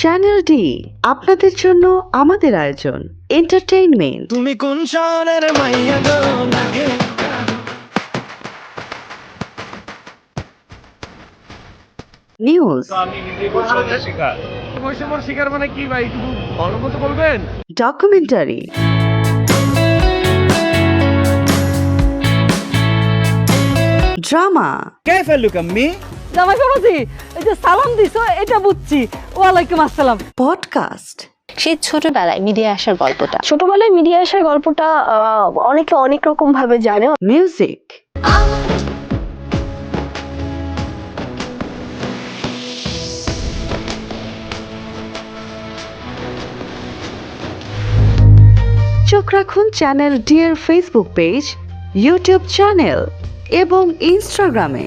Channel D আপনাদের জন্য আমাদের আয়োজন এন্টারটেইনমেন্ট তুমি কোন শহরের মাইয়া গো লাগে? নিউজ বৈষম্যর শিকার মানে কি ভাই? একটু ভালো মতো বলবেন। ডকুমেন্টারি ড্রামা কে ফেলুক আমি? জামাই বাবাজি এই যে সালাম দিছো এটা বুঝছি। ওয়ালাইকুম আসসালাম। পডকাস্ট। সেই ছোটবেলায় মিডিয়া আসার গল্পটা। ছোটবেলায় মিডিয়া আসার গল্পটা আহ, অনেকে অনেক রকম ভাবে জানে। মিউজিক। চোখ রাখুন channel dear Facebook page YouTube channel এবং ইনস্টাগ্রামে।